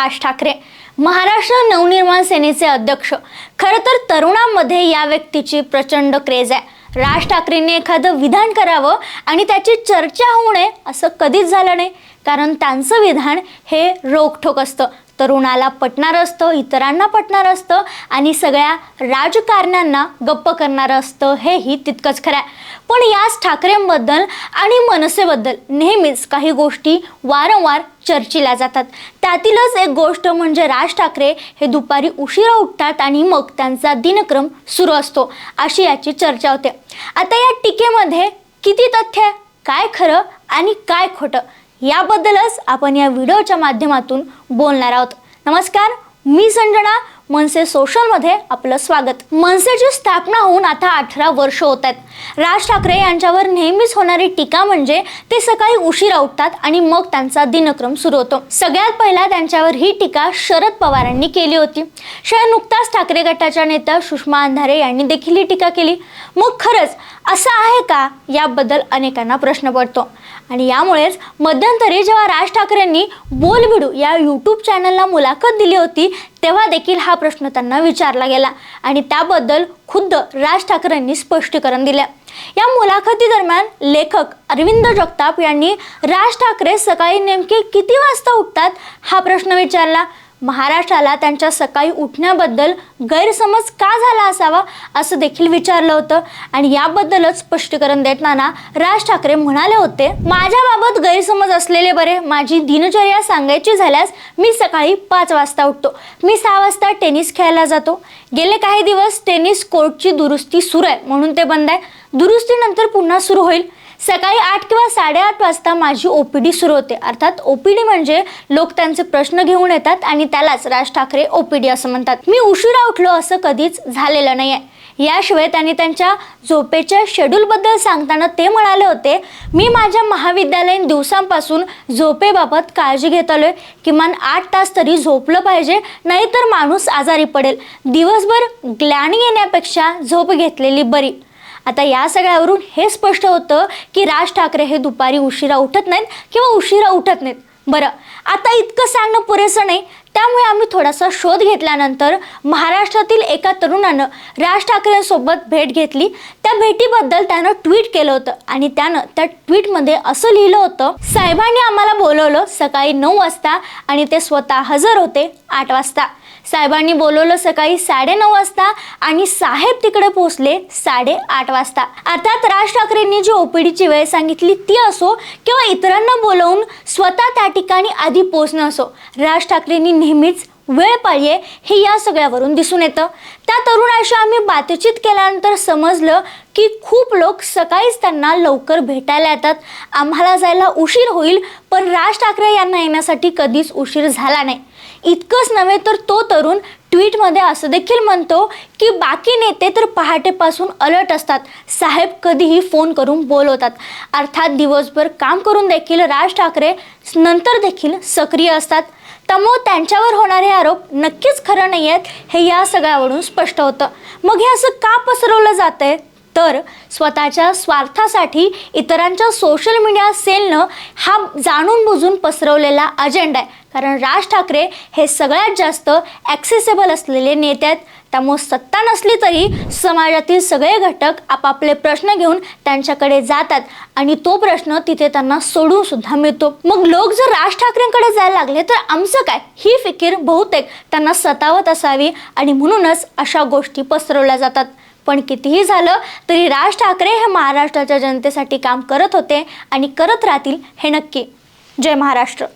राज ठाकरे. महाराष्ट्र नवनिर्माण सेनेचे अध्यक्ष. खरं तर तरुणांमध्ये या व्यक्तीची प्रचंड क्रेज आहे. राज ठाकरेंनी एखादं विधान करावं आणि त्याची चर्चा होऊ नये असं कधीच झालं नाही. कारण त्यांचं विधान हे रोखठोक असतं. तरुणाला पटणारं असतं इतरांना पटणारं असतं आणि सगळ्या राजकारण्यांना गप्प करणारं असतं हेही तितकंच खरं आहे. पण याच ठाकरेंबद्दल आणि मनसेबद्दल नेहमीच काही गोष्टी वारंवार चर्चेला जातात. त्यातीलच एक गोष्ट म्हणजे राज ठाकरे हे दुपारी उशिरा उठतात आणि मग त्यांचा दिनक्रम सुरू असतो अशी याची चर्चा होते. आता या टीकेमध्ये किती तथ्य काय खरं आणि काय खोटं? याबद्दलच आपण या व्हिडिओच्या माध्यमातून बोलणार आहोत. नमस्कार मी संजना मनसे सोशलमध्ये आपलं स्वागत. मनसेची स्थापना होऊन आता अठरा वर्ष होत आहेत. राज ठाकरे यांच्यावर नेहमीच होणारी टीका म्हणजे ते सकाळी उशिरा उठतात आणि मग त्यांचा दिनक्रम सुरू होतो. सगळ्यात पहिला त्यांच्यावर ही टीका शरद पवारांनी केली होती. शिवाय नुकताच ठाकरे गटाच्या नेत्या सुषमा अंधारे यांनी देखील ही टीका केली. मग खरंच असं आहे का? याबद्दल अनेकांना प्रश्न पडतो. आणि यामुळेच मध्यंतरी जेव्हा राज ठाकरेंनी बोलबिडू या यूट्यूब चॅनलला मुलाखत दिली होती तेव्हा देखील हा प्रश्न त्यांना विचारला गेला आणि त्याबद्दल खुद्द राज ठाकरेंनी स्पष्टीकरण दिलं. या मुलाखती दरम्यान लेखक अरविंद जगताप यांनी राज ठाकरे सकाळी नेमके किती वाजता उठतात हा प्रश्न विचारला. महाराष्ट्राला त्यांच्या सकाळी उठण्याबद्दल गैरसमज का झाला असावा असं देखील विचारलं होतं. आणि याबद्दलच स्पष्टीकरण देताना राज ठाकरे म्हणाले होते माझ्याबाबत गैरसमज असलेले बरे माझी दिनचर्या सांगायची झाल्यास मी सकाळी पाच वाजता उठतो. मी सहा वाजता टेनिस खेळायला जातो. गेले काही दिवस टेनिस कोर्टची दुरुस्ती सुरू आहे म्हणून ते बंद आहे. दुरुस्तीनंतर पुन्हा सुरू होईल. सकाळी आठ किंवा साडेआठ वाजता माझी ओपीडी सुरू होते. अर्थात ओपीडी म्हणजे लोक त्यांचे प्रश्न घेऊन येतात आणि त्यालाच राज ठाकरे ओपीडी असं म्हणतात. मी उशिरा उठलो असं कधीच झालेलं नाही आहे याशिवाय त्यांनी त्यांच्या झोपेच्या शेड्यूलबद्दल सांगताना ते म्हणाले होते मी माझ्या महाविद्यालयीन दिवसांपासून झोपेबाबत काळजी घेत आहे किमान आठ तास तरी झोपलं पाहिजे नाहीतर माणूस आजारी पडेल. दिवसभर ग्लॅनी येण्यापेक्षा झोप घेतलेली बरी. आता या सगळ्यावरून हे स्पष्ट होतं की राज ठाकरे हे दुपारी उशिरा उठत नाहीत किंवा उशिरा उठत नाहीत. बरं आता इतकं सांगणं पुरेसं नाही त्यामुळे आम्ही थोडासा शोध घेतल्यानंतर महाराष्ट्रातील एका तरुणानं राज ठाकरेंसोबत भेट घेतली. त्या भेटीबद्दल त्यानं ट्विट केलं होतं आणि त्यानं त्या ट्विटमध्ये असं लिहिलं होतं साहेबांनी आम्हाला बोलवलं सकाळी नऊ वाजता आणि ते स्वतः हजर होते आठ वाजता. साहेबांनी बोलवलं सकाळी साडेनऊ वाजता आणि साहेब तिकडे पोहोचले साडेआठ वाजता. अर्थात राज ठाकरेंनी जी ओपीडीची वेळ सांगितली ती असो किंवा इतरांना बोलवून स्वतः त्या ठिकाणी आधी पोहोचणं असो राज ठाकरेंनी नेहमीच वेळ पाळीये हे या सगळ्यावरून दिसून येतं. त्या तरुणाशी आम्ही बातचीत केल्यानंतर समजलं की खूप लोक सकाळीच त्यांना लवकर भेटायला येतात. आम्हाला जायला उशीर होईल पण राज ठाकरे यांना येण्यासाठी कधीच उशीर झाला नाही. इतकंच नव्हे तर तो तरुण ट्विटमध्ये असं देखील म्हणतो की बाकी नेते तर पहाटेपासून अलर्ट असतात. साहेब कधीही फोन करून बोलवतात. अर्थात दिवसभर काम करून देखील राज ठाकरे नंतर देखील सक्रिय असतात. त्यामुळं त्यांच्यावर होणारे आरोप नक्कीच खरं नाही आहेत हे या सगळ्यावरून स्पष्ट होतं. मग हे असं का पसरवलं जात आहे तर स्वतःच्या स्वार्थासाठी इतरांच्या सोशल मीडिया सेलनं हा जाणून बुजून पसरवलेला अजेंडा आहे. कारण राज ठाकरे हे सगळ्यात जास्त ॲक्सेसेबल असलेले नेते आहेत. त्यामुळे सत्ता नसली तरी समाजातील सगळे घटक आपापले प्रश्न घेऊन त्यांच्याकडे जातात. आणि तो प्रश्न तिथे त्यांना सोडून सुद्धा मिळतो. मग लोक जर राज ठाकरेंकडे जायला लागले तर आमचं काय? ही फिकीर बहुतेक त्यांना सतावत असावी आणि म्हणूनच अशा गोष्टी पसरवल्या जातात. पण कितीही झालं तरी राज ठाकरे हे महाराष्ट्राच्या जनतेसाठी काम करत होते आणि करत राहतील हे नक्की. जय महाराष्ट्र.